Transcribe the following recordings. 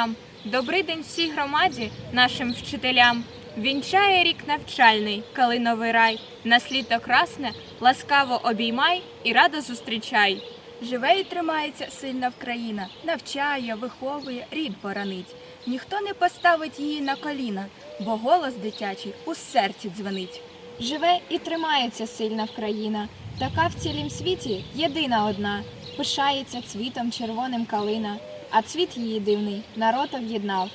батькам, добрий день всій громаді, нашим вчителям. Вінчає рік навчальний, калиновий рай, нас літо красне, ласкаво обіймай і радо зустрічай. Живе і тримається сильна Вкраїна, навчає, виховує, рід боронить. Ніхто не поставить її на коліна, бо голос дитячий у серці дзвенить. Живе і тримається сильна Вкраїна, така в цілім світі єдина одна. Пишається цвітом червоним калина, а цвіт її дивний народ об'єднав.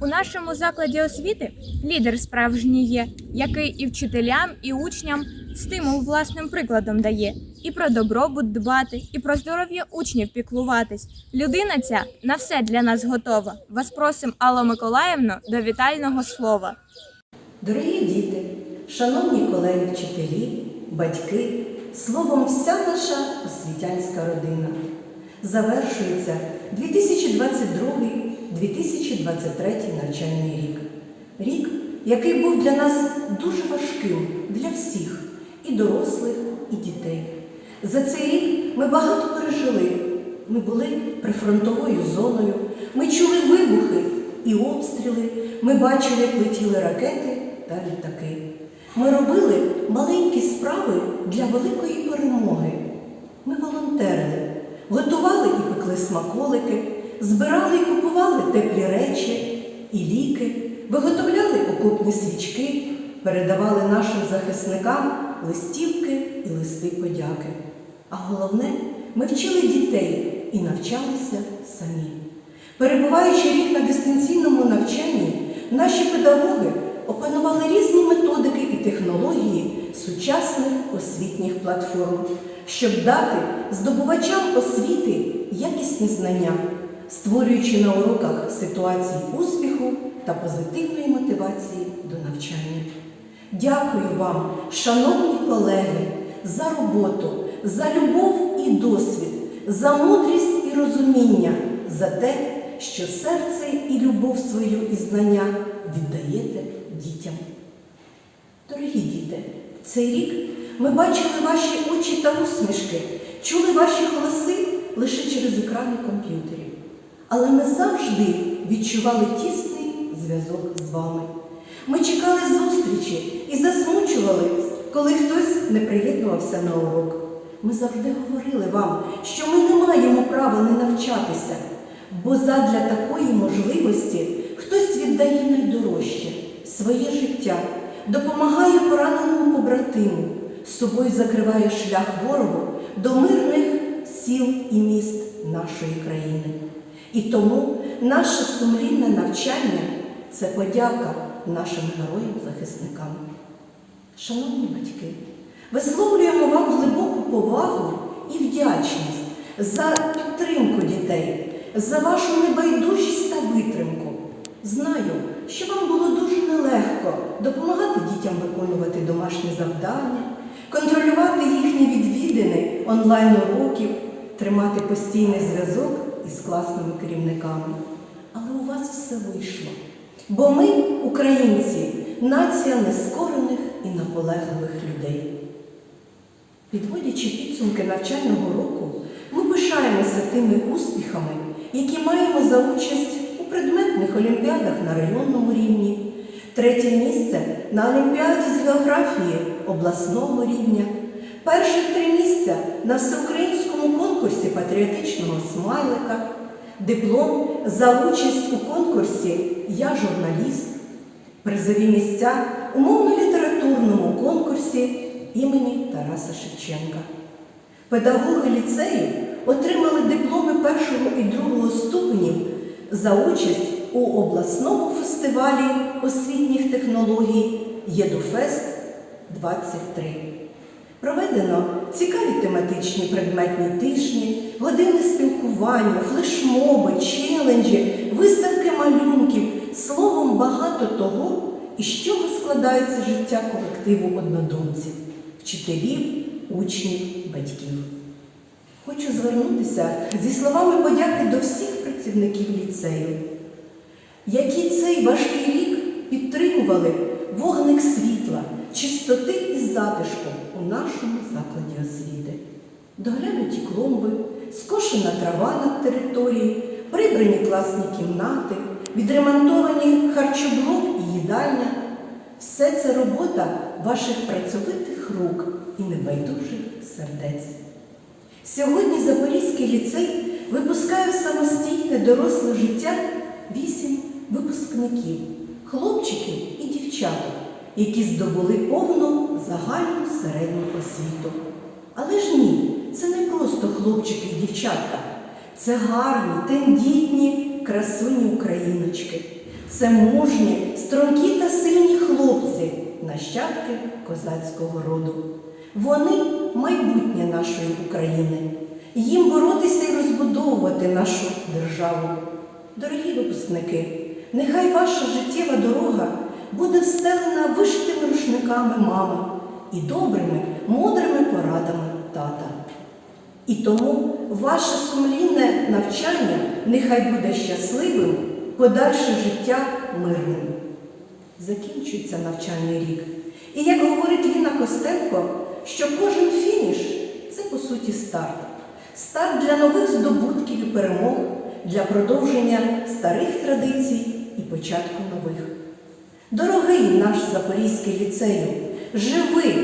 У нашому закладі освіти лідер справжній є, який і вчителям, і учням стимул власним прикладом дає. І про добробут дбати, і про здоров'я учнів піклуватись. Людина ця на все для нас готова. Вас просим, Алло Миколаївно, до вітального слова. Дорогі діти, шановні колеги вчителі, батьки, словом, вся наша освітянська родина. Завершується 2022-2023 навчальний рік. Рік, який був для нас дуже важким для всіх, і дорослих, і дітей. За цей рік ми багато пережили. Ми були прифронтовою зоною, ми чули вибухи і обстріли, ми бачили, як летіли ракети та літаки. Ми робили маленькі справи для великої перемоги. Ми волонтерили, готували і пекли смаколики, збирали і купували теплі речі і ліки, виготовляли окопні свічки, передавали нашим захисникам листівки і листи подяки. А головне, ми вчили дітей і навчалися самі. Перебуваючи рік на дистанційному навчанні, наші педагоги опанували різні методики і технології сучасних освітніх платформ, щоб дати здобувачам освіти якісні знання, створюючи на уроках ситуації успіху та позитивної мотивації до навчання. Дякую вам, шановні колеги, за роботу, за любов і досвід, за мудрість і розуміння, за те, що серце і любов свою і знання віддаєте дітям. Дорогі діти, цей рік ми бачили ваші очі та усмішки, чули ваші голоси лише через екрани комп'ютерів. Але ми завжди відчували тісний зв'язок з вами. Ми чекали зустрічі і засмучувались, коли хтось не приєднувався на урок. Ми завжди говорили вам, що ми не маємо права не навчатися, бо задля такої можливості хтось віддає найдорожче своє життя, допомагає пораненому побратиму, з собою закриває шлях ворогу до мирних сіл і міст нашої країни. І тому наше сумлінне навчання це подяка нашим героям-захисникам. Шановні батьки, висловлюємо вам глибоку повагу і вдячність за підтримку дітей, за вашу небайдужість та витримку. Знаю, що вам було дуже нелегко допомагати дітям виконувати домашні завдання, контролювати їхні відвідини онлайн-уроків, тримати постійний зв'язок із класними керівниками. Але у вас все вийшло. Бо ми, українці, нація нескорених і наполегливих людей. Підводячи підсумки навчального року, ми пишаємося тими успіхами, які маємо за участь у предметних олімпіадах на районному рівні, третє місце на Олімпіаді з географії обласного рівня, перших три місця на всеукраїнському конкурсі патріотичного смайлика, диплом за участь у конкурсі Я журналіст, призові місця у мовно-літературному конкурсі імені Тараса Шевченка. Педагоги ліцею отримали дипломи першого і другого ступенів за участь у обласному фестивалі освітніх технологій ЄДУФЕСТ 23. Проведено цікаві тематичні предметні тижні, години спілкування, флешмоби, челенджі, виставки малюнків, словом, багато того, із чого складається життя колективу однодумців, вчителів, учнів, батьків. Хочу звернутися зі словами подяки до всіх працівників ліцею, які цей важкий рік підтримували вогник світла, чистоти і затишку у нашому закладі освіти. Доглянуті клумби, скошена трава на території, прибрані класні кімнати, відремонтовані харчоблок і їдальня. Все це робота ваших працьовитих рук і небайдужих сердець. Сьогодні Запорізький ліцей випускає в самостійне доросле життя вісім випускників, хлопчиків і дівчаток, які здобули повну загальну середню освіту. Але ж ні, це не просто хлопчики і дівчатка, це гарні, тендітні, красуні україночки. Це мужні, стрункі та сильні хлопці, нащадки козацького роду. Вони майбутнє нашої України. Їм боротися і розбудовувати нашу державу. Дорогі випускники, нехай ваша життєва дорога буде встелена вишитими рушниками мами і добрими, мудрими порадами тата. І тому ваше сумлінне навчання нехай буде щасливим, подальше життя мирним. Закінчується навчальний рік. І як говорить Ліна Костенко, що кожен фініш це по суті старт. Старт для нових здобутків і перемог, для продовження старих традицій і початку нових. Дорогий наш Запорізький ліцею, живи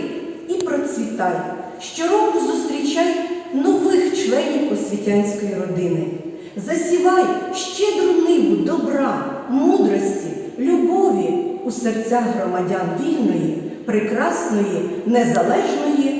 і процвітай, щороку зустрічай нових членів освітянської родини. Засівай щедру ниву добра, мудрості, любові у серцях громадян вільної, прекрасної, незалежної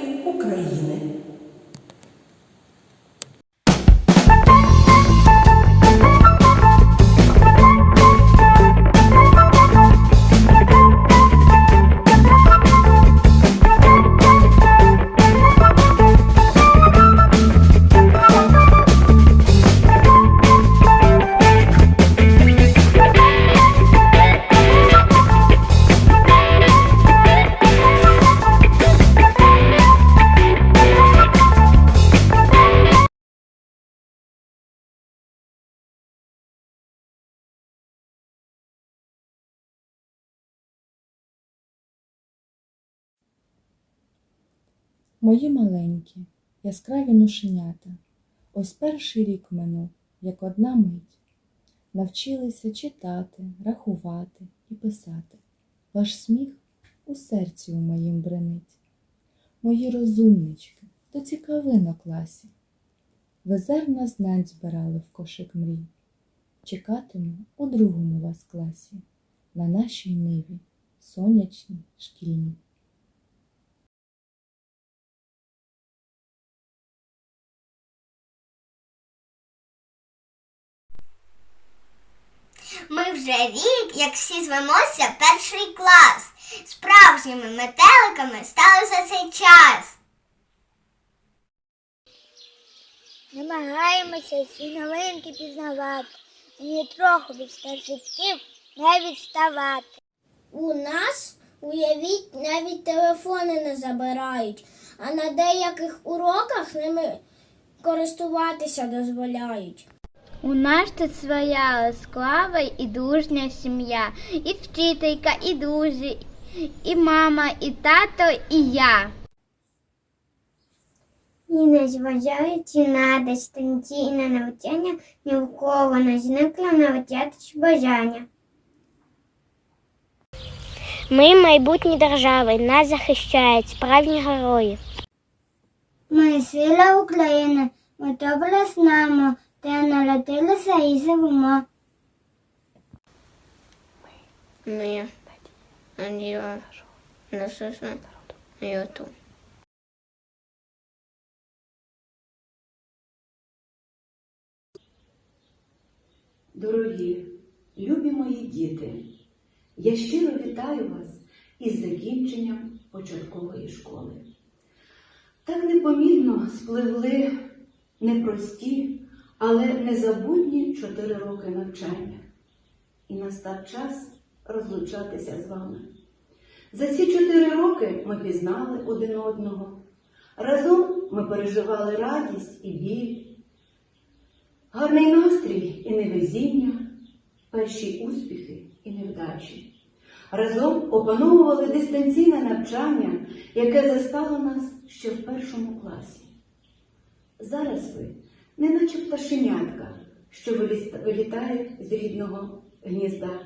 Мої маленькі, яскраві нушенята, ось перший рік минув, як одна мить. Навчилися читати, рахувати і писати. Ваш сміх у серці у моїм бренить. Мої розумнички, то цікавин у класі. Ви зерна знань збирали в кошик мрій. Чекатиму у другому вас класі, на нашій ниві, сонячній шкільній. Ми вже рік, як всі звемося, перший клас. Справжніми метеликами стали за цей час. Намагаємося всі новинки пізнавати, і ні трохи від старшачків не відставати. У нас, уявіть, навіть телефони не забирають, а на деяких уроках ними користуватися дозволяють. У нас тут своя ласклава і дружня сім'я, і вчителька, і друзі, і мама, і тато, і я. І незважаючи на дистанційне навчання, ні в кого не зникло навчатись бажання. Ми майбутні держави, нас захищають справжні герої. Ми сила України, ми добре знаємо, де народилися і живемо. Ми Андрія Насосна Юту. Дорогі, любі мої діти, я щиро вітаю вас із закінченням початкової школи. Так непомітно спливли непрості, але незабутні чотири роки навчання. І настав час розлучатися з вами. За ці чотири роки ми пізнали один одного. Разом ми переживали радість і біль, гарний настрій і невезіння, перші успіхи і невдачі. Разом опановували дистанційне навчання, яке застало нас ще в першому класі. Зараз ви, неначе пташенятка, що вилітають з рідного гнізда.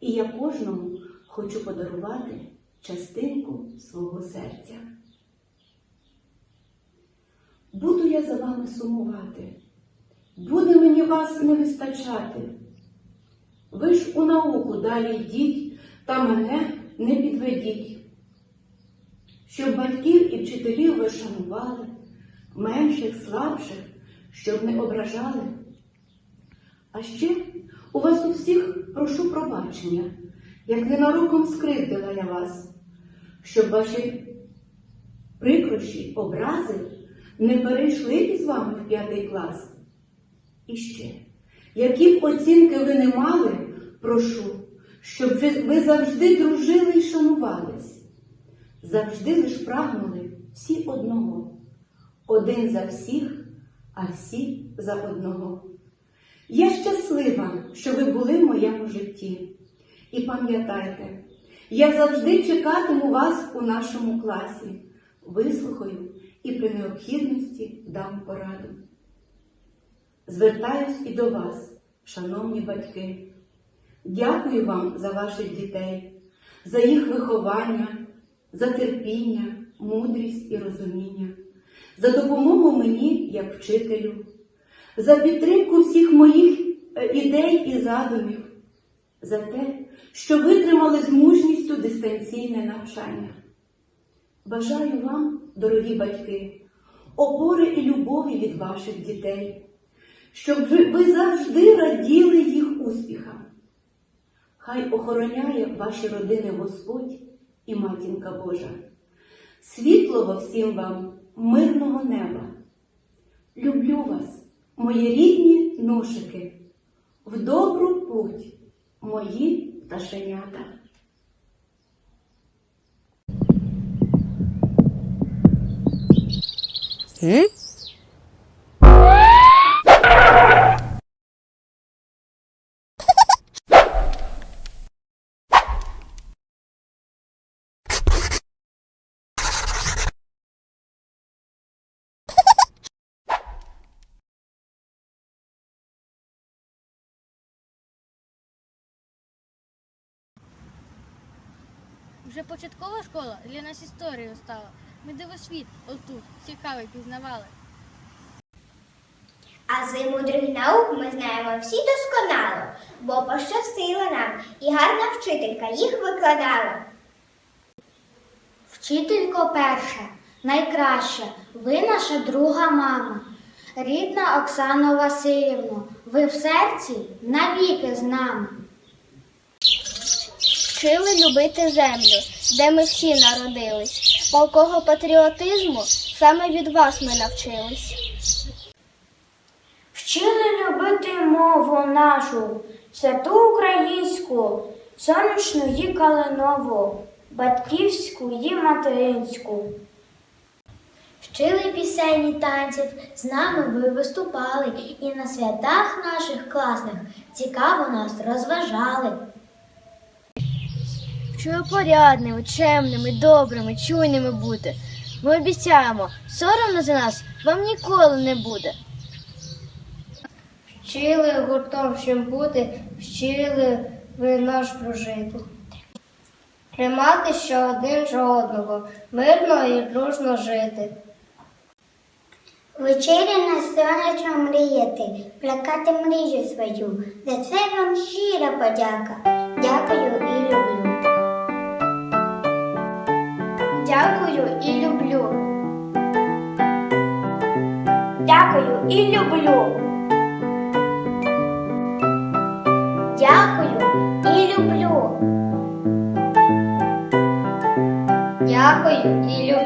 І я кожному хочу подарувати частинку свого серця. Буду я за вами сумувати, буде мені вас не вистачати. Ви ж у науку далі йдіть та мене не підведіть. Щоб батьків і вчителів ви шанували, менших, слабших, щоб не ображали. А ще у вас у всіх прошу пробачення, як ненароком скривдила я вас, щоб ваші прикрощі, образи не перейшли із вами в п'ятий клас. І ще, які б оцінки ви не мали, прошу, щоб ви, завжди дружили і шанувались, завжди лиш прагнули всі одного, один за всіх, а всі за одного. Я щаслива, що ви були в моєму житті. І пам'ятайте, я завжди чекатиму вас у нашому класі, вислухаю і при необхідності дам пораду. Звертаюсь і до вас, шановні батьки. Дякую вам за ваших дітей, за їх виховання, за терпіння, мудрість і розуміння, за допомогу мені як вчителю, за підтримку всіх моїх е, ідей і задумів, за те, що витримали з мужністю дистанційне навчання. Бажаю вам, дорогі батьки, опори і любові від ваших дітей, щоб ви завжди раділи їх успіхам. Хай охороняє ваші родини Господь і Матінка Божа. Світлого всім вам, мирного неба. Люблю вас, мої рідні ношики, в добру путь, мої пташенята. Вже початкова школа для нас історією стала. Ми дивосвіт отут цікавий пізнавали. А з мудрих наук ми знаємо всі досконало, бо пощастило нам, і гарна вчителька їх викладала. Вчителько перша, найкраща, ви наша друга мама. Рідна Оксано Васильівно, ви в серці навіки з нами. Вчили любити землю, де ми всі народились. Палкого патріотизму саме від вас ми навчились. Вчили любити мову нашу, святу українську, сонячну і калинову, батьківську і материнську. Вчили пісень і танців, з нами ви виступали, і на святах наших класних цікаво нас розважали. Вчили порядними, чемними, добрими, чуйними бути. Ми обіцяємо, соромно за нас вам ніколи не буде. Вчили гуртом всім бути, вчили ви наш прожити. Тримати ще один за одного, мирно і дружно жити. Вечері на сонячно мріяти, плакати мрію свою. За це вам щира подяка. Дякую і люблю. Дякую і люблю. Дякую і люблю. Дякую і люблю. Дякую і люблю.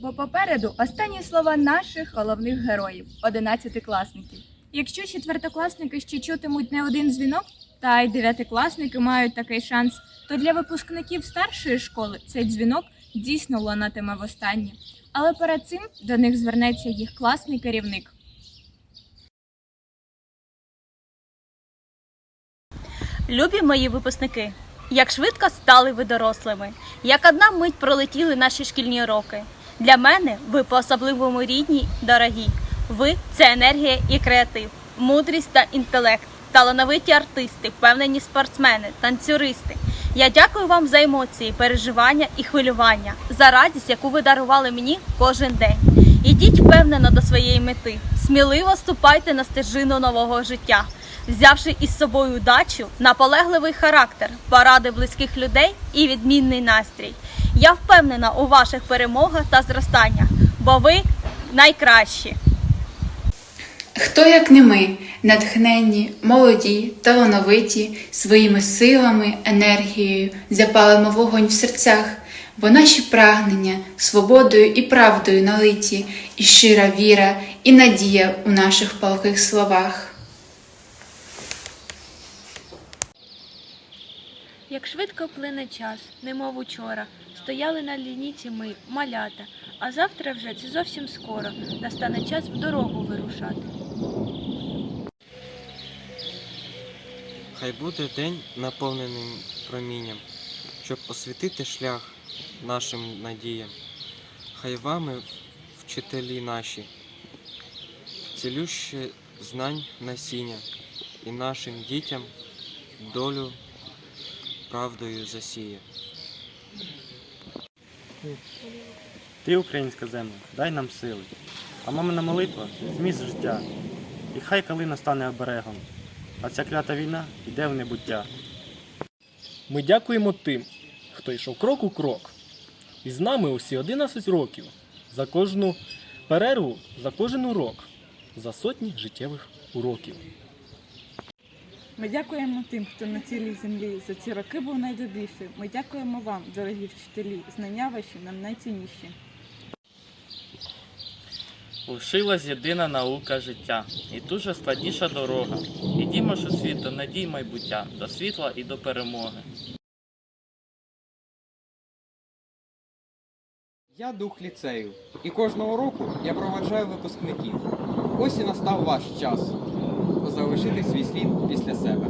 Бо попереду останні слова наших головних героїв, одинадцятикласників. Якщо четвертокласники ще чутимуть не один дзвінок, та й дев'ятикласники мають такий шанс, то для випускників старшої школи цей дзвінок дійсно лунатиме востаннє. Але перед цим до них звернеться їх класний керівник. Любі мої випускники, як швидко стали ви дорослими, як одна мить пролетіли наші шкільні роки. Для мене ви по-особливому рідні, дорогі. Ви це енергія і креатив, мудрість та інтелект, талановиті артисти, впевнені спортсмени, танцюристи. Я дякую вам за емоції, переживання і хвилювання, за радість, яку ви дарували мені кожен день. Ідіть впевнено до своєї мети, сміливо ступайте на стежину нового життя взявши із собою удачу, наполегливий характер, поради близьких людей і відмінний настрій. Я впевнена у ваших перемогах та зростаннях, бо ви найкращі. Хто, як не ми, натхненні, молоді, талановиті, своїми силами, енергією запалимо вогонь в серцях, бо наші прагнення свободою і правдою налиті, і щира віра, і надія у наших палких словах. Як швидко плине час, немов учора, стояли на лініці ми, малята, а завтра вже це зовсім скоро настане час в дорогу вирушати. Хай буде день наповнений промінням, щоб освітити шлях нашим надіям. Хай вами, вчителі наші, цілюще знань насіння і нашим дітям долю правдою засіє. Ти, українська земля, дай нам сили, а мамина молитва зміст життя. І хай калина стане оберегом, а ця клята війна йде в небуття. Ми дякуємо тим, хто йшов крок у крок. І з нами усі 11 років. За кожну перерву, за кожен урок, за сотні життєвих уроків. Ми дякуємо тим, хто на цілій землі за ці роки був найдобріший. Ми дякуємо вам, дорогі вчителі. Знання ваші нам найцінніші. Лишилась єдина наука життя, і дуже складніша дорога. Ідімо ж у світ до надій майбуття, до світла і до перемоги. Я дух ліцею, і кожного року я проведжаю випускників. Ось і настав ваш час залишити свій слід після себе.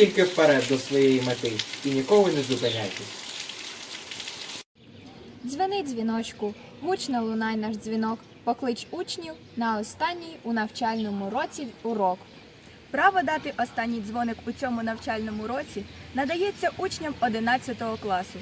Тільки вперед до своєї мети і ніколи не зупиняйтесь. Дзвени дзвіночку, гучно лунай наш дзвінок, поклич учнів на останній у навчальному році урок. Право дати останній дзвоник у цьому навчальному році надається учням 11 класу.